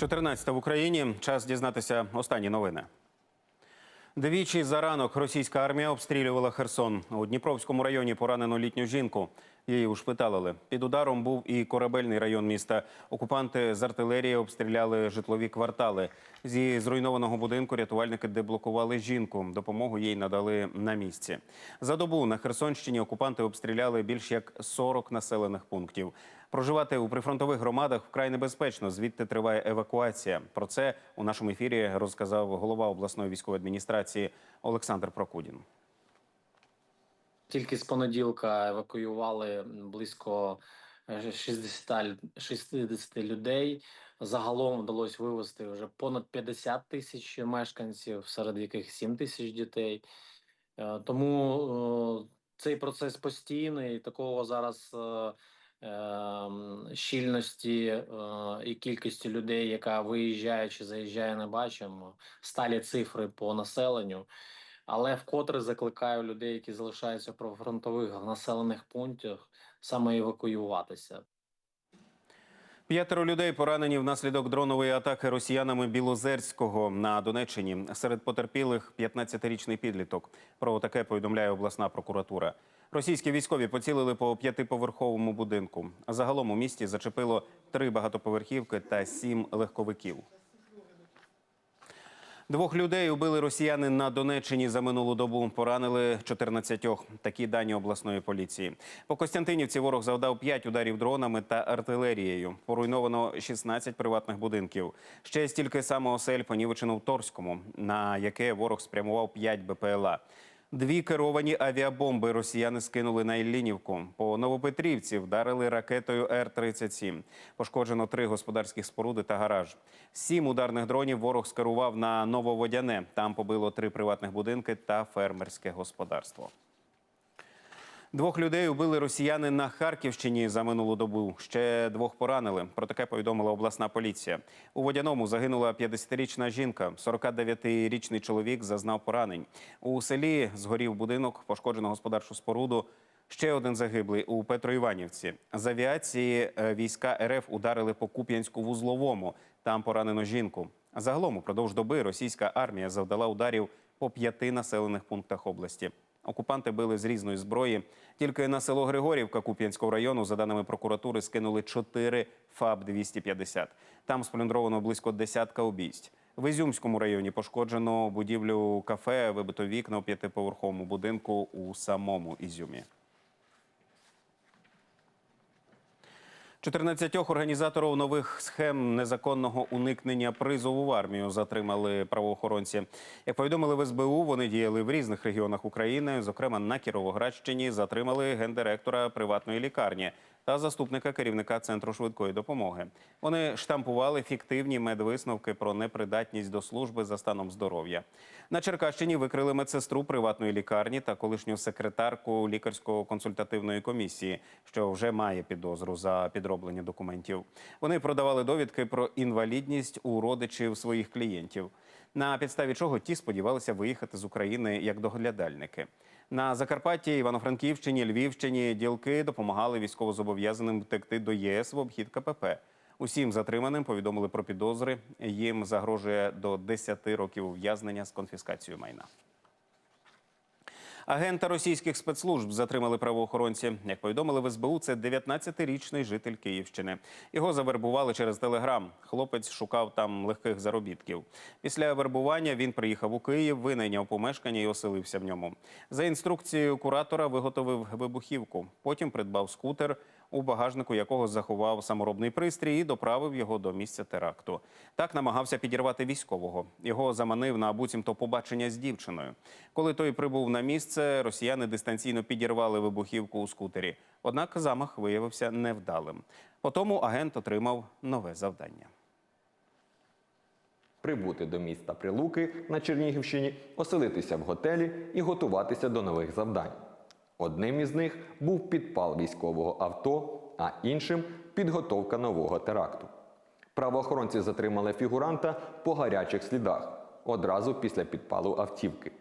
14 в Україні. Час дізнатися останні новини. Двічі за ранок російська армія обстрілювала Херсон. У Дніпровському районі поранено літню жінку. Її ушпиталили. Під ударом був і корабельний район міста. Окупанти з артилерії обстріляли житлові квартали. Зі зруйнованого будинку рятувальники деблокували жінку. Допомогу їй надали на місці. За добу на Херсонщині окупанти обстріляли більш як 40 населених пунктів. Проживати у прифронтових громадах вкрай небезпечно. Звідти триває евакуація. Про це у нашому ефірі розказав голова обласної військової адміністрації Олександр Прокудін. Тільки з понеділка евакуювали близько е, 60, 60 людей. Загалом вдалося вивезти вже понад 50 тисяч мешканців, серед яких 7 тисяч дітей. Е, Тому е, цей процес постійний. Такого зараз ем, щільності і кількості людей, яка виїжджає чи заїжджає, не бачимо. Сталі цифри по населенню. Але вкотре закликаю людей, які залишаються в прифронтових населених пунктах, саме евакуюватися. П'ятеро людей поранені внаслідок дронової атаки росіянами Білозерського на Донеччині. Серед потерпілих 15-річний підліток. Про таке повідомляє обласна прокуратура. Російські військові поцілили по п'ятиповерховому будинку. Загалом у місті зачепило три багатоповерхівки та сім легковиків. Двох людей убили росіяни на Донеччині за минулу добу. Поранили 14. Такі дані обласної поліції. По Костянтинівці ворог завдав 5 ударів дронами та артилерією. Поруйновано 16 приватних будинків. Ще стільки само осель понівечено в Торському, на яке ворог спрямував 5 БПЛА. Дві керовані авіабомби росіяни скинули на Іллінівку. По Новопетрівці вдарили ракетою Р-37. Пошкоджено три господарських споруди та гараж. Сім ударних дронів ворог скерував на Нововодяне. Там побило три приватних будинки та фермерське господарство. Двох людей убили росіяни на Харківщині за минулу добу. Ще двох поранили. Про таке повідомила обласна поліція. У водяному загинула 50-річна жінка. 49-річний чоловік зазнав поранень. У селі згорів будинок, пошкоджено господарчу споруду. Ще один загиблий у Петроіванівці. З авіації е, війська РФ ударили по Куп'янську вузловому. Там поранено жінку. Загалом упродовж доби російська армія завдала ударів по п'яти населених пунктах області. Окупанти били з різної зброї. Тільки на село Григорівка Куп'янського району, за даними прокуратури, скинули 4 ФАБ-250. Там сплюндровано близько десятка убійств. В Ізюмському районі пошкоджено будівлю кафе, вибито вікна у п'ятиповерховому будинку у самому Ізюмі. 14 організаторів нових схем незаконного уникнення призову в армію затримали правоохоронці. Як повідомили в СБУ, вони діяли в різних регіонах України. Зокрема, на Кіровоградщині затримали гендиректора приватної лікарні та заступника керівника центру швидкої допомоги. Вони штампували фіктивні медвисновки про непридатність до служби за станом здоров'я. На Черкащині викрили медсестру приватної лікарні та колишню секретарку лікарсько-консультативної комісії, що вже має підозру за підроблення документів. Вони продавали довідки про інвалідність у родичів своїх клієнтів. На підставі чого ті сподівалися виїхати з України як доглядальники. На Закарпатті, Івано-Франківщині, Львівщині ділки допомагали військовозобов'язаним втекти до ЄС в обхід КПП. Усім затриманим повідомили про підозри. Їм загрожує до 10 років ув'язнення з конфіскацією майна. Агента російських спецслужб затримали правоохоронці. Як повідомили в СБУ, це 19-річний житель Київщини. Його завербували через телеграм. Хлопець шукав там легких заробітків. Після вербування він приїхав у Київ, винайняв помешкання і оселився в ньому. За інструкцією куратора виготовив вибухівку. Потім придбав скутер, у багажнику якого заховав саморобний пристрій і доправив його до місця теракту. Так намагався підірвати військового. Його заманив на буцімто побачення з дівчиною. Коли той прибув на місце, росіяни дистанційно підірвали вибухівку у скутері. Однак замах виявився невдалим. Потому агент отримав нове завдання. прибути до міста Прилуки на Чернігівщині, оселитися в готелі і готуватися до нових завдань. Одним із них був підпал військового авто, а іншим підготовка нового теракту. Правоохоронці затримали фігуранта по гарячих слідах одразу після підпалу автівки.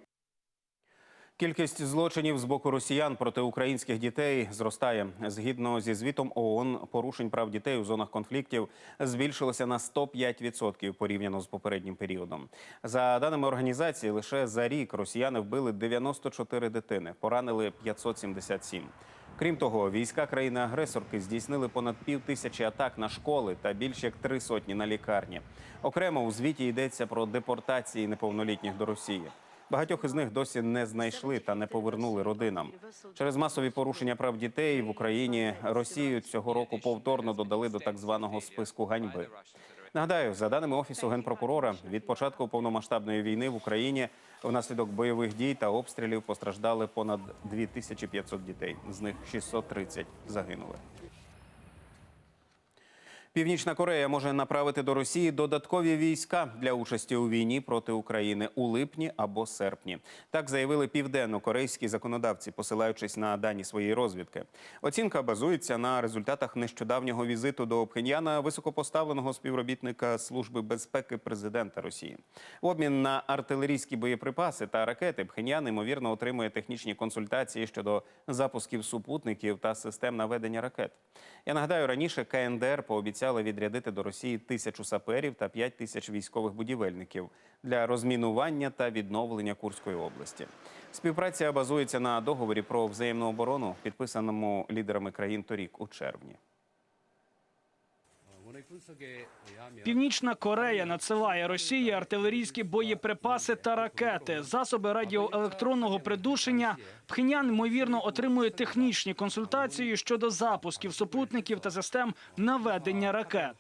Кількість злочинів з боку росіян проти українських дітей зростає. Згідно зі звітом ООН, порушень прав дітей у зонах конфліктів збільшилося на 105% порівняно з попереднім періодом. За даними організації, лише за рік росіяни вбили 94 дитини, поранили 577. Крім того, війська країни-агресорки здійснили понад пів тисячі атак на школи та більш як три сотні на лікарні. Окремо у звіті йдеться про депортації неповнолітніх до Росії. Багатьох із них досі не знайшли та не повернули родинам. Через масові порушення прав дітей в Україні Росію цього року повторно додали до так званого списку ганьби. Нагадаю, за даними офісу генпрокурора, від початку повномасштабної війни в Україні внаслідок бойових дій та обстрілів постраждали понад 2500 дітей. З них 630 загинули. Північна Корея може направити до Росії додаткові війська для участі у війні проти України у липні або серпні. Так заявили південно-корейські законодавці, посилаючись на дані своєї розвідки. Оцінка базується на результатах нещодавнього візиту до Пхеньяна високопоставленого співробітника служби безпеки президента Росії. В обмін на артилерійські боєприпаси та ракети Пхеньян ймовірно отримує технічні консультації щодо запусків супутників та систем наведення ракет. Я нагадаю, раніше КНДР пообіцяли відрядити до Росії тисячу саперів та п'ять тисяч військових будівельників для розмінування та відновлення Курської області. Співпраця базується на договорі про взаємну оборону, підписаному лідерами країн торік у червні. Північна Корея надсилає Росії артилерійські боєприпаси та ракети, засоби радіоелектронного придушення. Пхенян ймовірно отримує технічні консультації щодо запусків супутників та систем наведення ракет.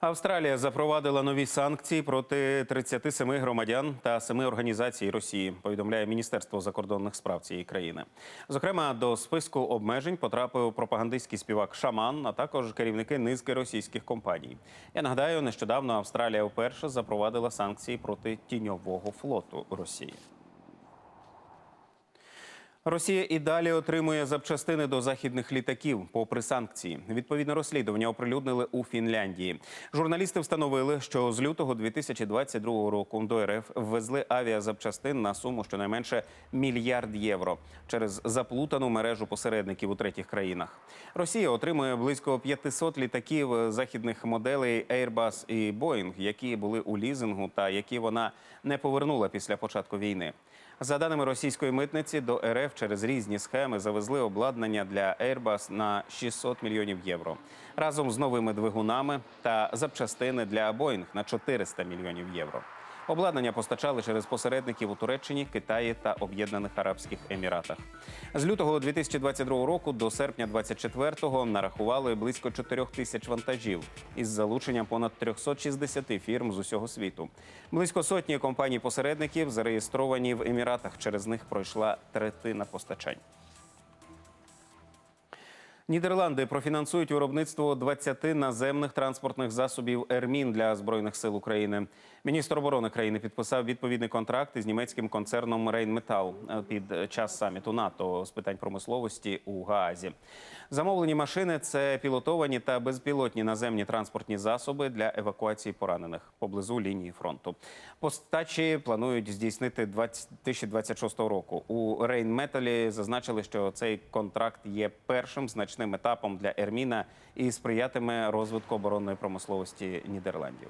Австралія запровадила нові санкції проти 37 громадян та 7 організацій Росії. Повідомляє Міністерство закордонних справ цієї країни. Зокрема, до списку обмежень потрапив пропагандистський співак Шаман, а також керівники низки російських компаній. Я нагадаю, нещодавно Австралія вперше запровадила санкції проти тіньового флоту Росії. Росія і далі отримує запчастини до західних літаків попри санкції. Відповідне розслідування оприлюднили у Фінляндії. Журналісти встановили, що з лютого 2022 року до РФ ввезли авіазапчастин на суму щонайменше мільярд євро через заплутану мережу посередників у третіх країнах. Росія отримує близько 500 літаків західних моделей Airbus і Boeing, які були у лізингу та які вона не повернула після початку війни. За даними російської митниці, до РФ через різні схеми завезли обладнання для Airbus на 600 мільйонів євро разом з новими двигунами та запчастини для Boeing на 400 мільйонів євро. Обладнання постачали через посередників у Туреччині, Китаї та Об'єднаних Арабських Еміратах. З лютого 2022 року до серпня 2024 нарахували близько 4 тисяч вантажів із залученням понад 360 фірм з усього світу. Близько сотні компаній-посередників зареєстровані в Еміратах. Через них пройшла третина постачань. Нідерланди профінансують виробництво 20 наземних транспортних засобів «Ермін» для збройних сил України. Міністр оборони країни підписав відповідний контракт із німецьким концерном «Рейнметал» під час саміту НАТО з питань промисловості у Гаазі. Замовлені машини це пілотовані та безпілотні наземні транспортні засоби для евакуації поранених поблизу лінії фронту. Постачі планують здійснити 2026 року. У Рейнметалі зазначили, що цей контракт є першим значним етапом для Ерміна і сприятиме розвитку оборонної промисловості Нідерландів.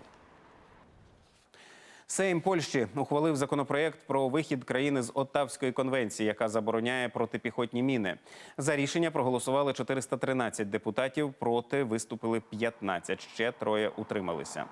Сейм Польщі ухвалив законопроєкт про вихід країни з Оттавської конвенції, яка забороняє протипіхотні міни. За рішення проголосували 413 депутатів. Проти виступили 15, Ще троє утрималися.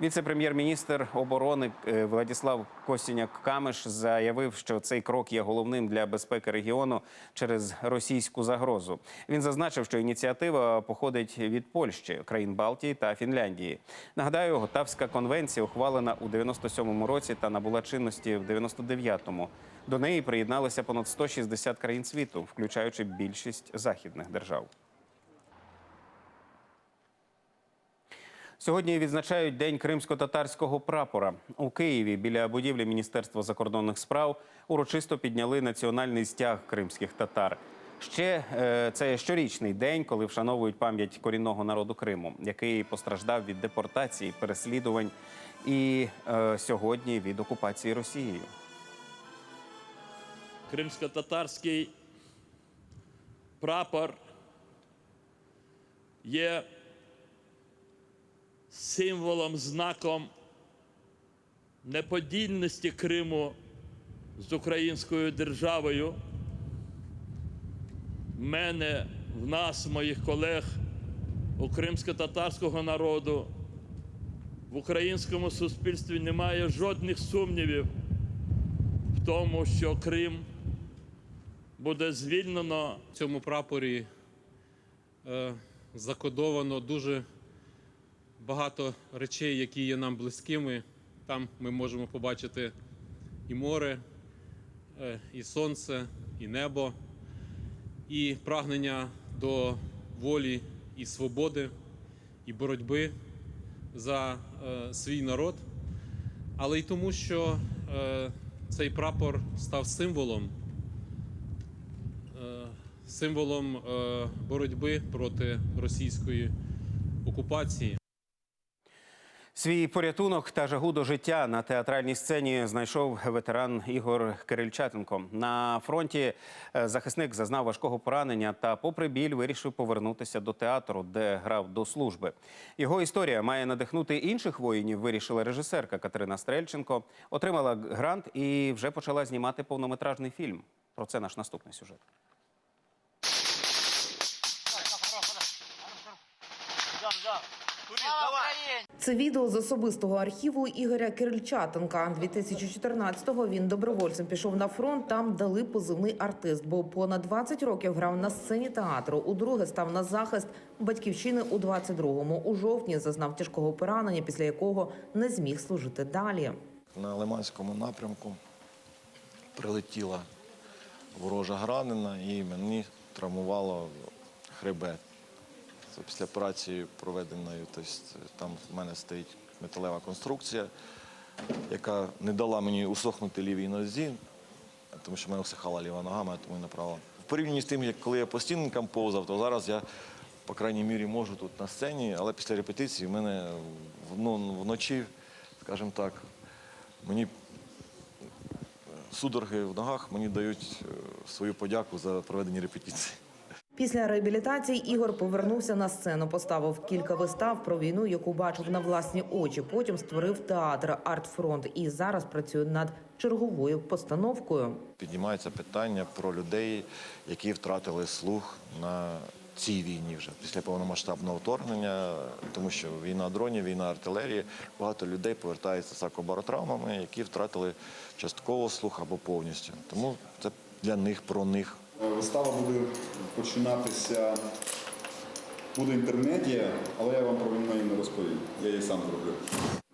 Віце-прем'єр-міністр оборони е, Владіслав Косіняк Камиш заявив, що цей крок є головним для безпеки регіону через російську загрозу. Він зазначив, що ініціатива походить від Польщі, країн Балтії та Фінляндії. Нагадаю, Готавська конвенція ухвалена у 97-му році та набула чинності в 99-му. До неї приєдналися понад 160 країн світу, включаючи більшість західних держав. Сьогодні відзначають День кримсько-татарського прапора. У Києві біля будівлі Міністерства закордонних справ урочисто підняли національний стяг кримських татар. Ще е, це щорічний день, коли вшановують пам'ять корінного народу Криму, який постраждав від депортації, переслідувань і е, сьогодні від окупації Росією. кримсько-татарський прапор є символом, знаком неподільності Криму з українською державою. В мене, в нас, моїх колег, у кримсько-татарського народу, в українському суспільстві немає жодних сумнівів в тому, що Крим буде звільнено В цьому прапорі е, закодовано дуже багато речей, які є нам близькими. Там ми можемо побачити і море, е, і сонце, і небо, і прагнення до волі і свободи, і боротьби за е, свій народ, але й тому, що е, цей прапор став символом символом боротьби проти російської окупації. Свій порятунок та жагу до життя на театральній сцені знайшов ветеран Ігор Кирильчатенко. На фронті е, захисник зазнав важкого поранення та, попри біль, вирішив повернутися до театру, де грав до служби. Його історія має надихнути інших воїнів. Вирішила режисерка Катерина Стрельченко. Отримала грант і вже почала знімати повнометражний фільм. Про це наш наступний сюжет. Це відео з особистого архіву Ігоря Кирильчатенка. 2014-го він добровольцем пішов на фронт. Там дали позивний артист, бо понад 20 років грав на сцені театру. Удруге став на захист батьківщини у 22-му. У жовтні зазнав тяжкого поранення, після якого не зміг служити далі. На Лиманському напрямку прилетіла ворожа гранина і мені травмувало хребет. Це після операції проведеної, тобто там в мене стоїть металева конструкція, яка не дала мені усохнути лівій нозі, тому що в мене усихала ліва нога, мене тому і направо. В порівнянні з тим, як коли я по стінкам повзав, то зараз я, по крайній мірі, можу тут на сцені, але після репетиції в мене ну, вночі, скажімо так, мені судороги в ногах мені дають е, свою подяку за проведені репетиції. Після реабілітації Ігор повернувся на сцену, поставив кілька вистав про війну, яку бачив на власні очі. Потім створив театр Артфронт і зараз працює над черговою постановкою. Піднімається питання про людей, які втратили слух на цій війні вже після повномасштабного вторгнення, тому що війна дронів, війна артилерії, багато людей повертаються з акобаротравмами, які втратили частково слух або повністю. Тому це для них про них. Вистава буде починатися, буде інтермедія, але я вам про неї не розповім. Я її сам зроблю.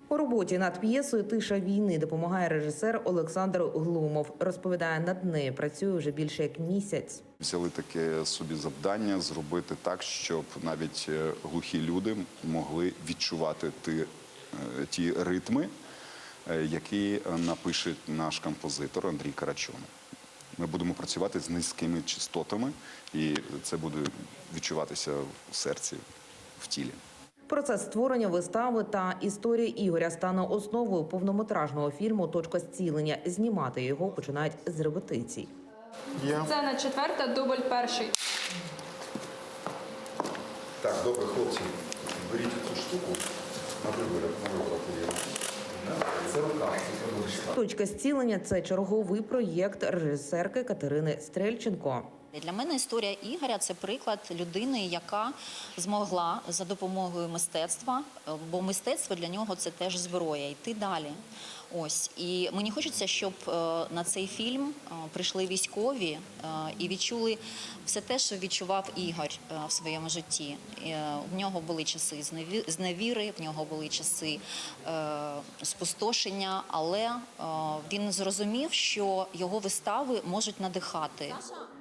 У роботі над п'єсою Тиша війни допомагає режисер Олександр Глумов. Розповідає, над нею працює вже більше як місяць. Взяли таке собі завдання зробити так, щоб навіть е, глухі люди могли відчувати ті, е, ті ритми, е, які е, напише наш композитор Андрій Карачон. Ми будемо працювати з низькими частотами, і це буде відчуватися в серці, в тілі. Процес створення вистави та історія Ігоря стане основою повнометражного фільму Точка зцілення. Знімати його починають з репетицій. Сцена четверта, дубль перший. Так, добре, хлопці, беріть цю штуку на виборах, на виборах. Точка зцілення це черговий проєкт режисерки Катерини Стрельченко. Для мене історія Ігоря це приклад людини, яка змогла за допомогою мистецтва, бо мистецтво для нього це теж зброя, йти далі. Ось і мені хочеться, щоб е, на цей фільм е, прийшли військові е, і відчули все те, що відчував Ігор в своєму житті. В нього були часи зневі- зневіри, в нього були часи спустошення, але він зрозумів, що його вистави можуть надихати.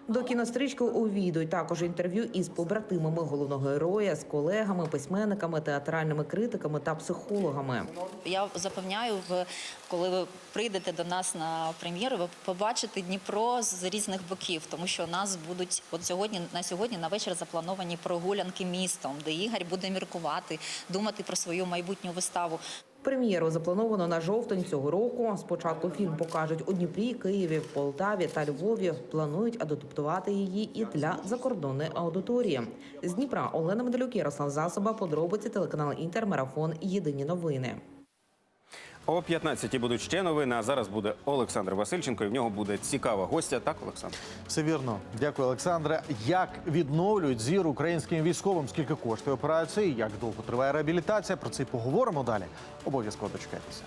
До кінострічки увійдуть також інтерв'ю із побратимами головного героя, з колегами, письменниками, театральними критиками та психологами. Я запевняю, в коли ви прийдете до нас на прем'єру, ви побачите Дніпро з різних боків, тому що у нас будуть от сьогодні на сьогодні на вечір заплановані прогулянки містом, де Ігор буде міркувати, думати про свою майбутню виставу. Прем'єру заплановано на жовтень цього року. Спочатку фільм покажуть у Дніпрі, Києві, Полтаві та Львові. Планують адаптувати її і для закордонної аудиторії. З Дніпра Олена Медалюк, Ярослав Засоба, подробиці телеканал Інтер, Марафон. Єдині новини. О 15-й будуть ще новини. А зараз буде Олександр Васильченко. І в нього буде цікава гостя. Так, Олександр? Все вірно. Дякую, Олександре. Як відновлюють зір українським військовим? Скільки коштує операції? Як довго триває реабілітація? Про це й поговоримо далі. Обов'язково дочекайтеся.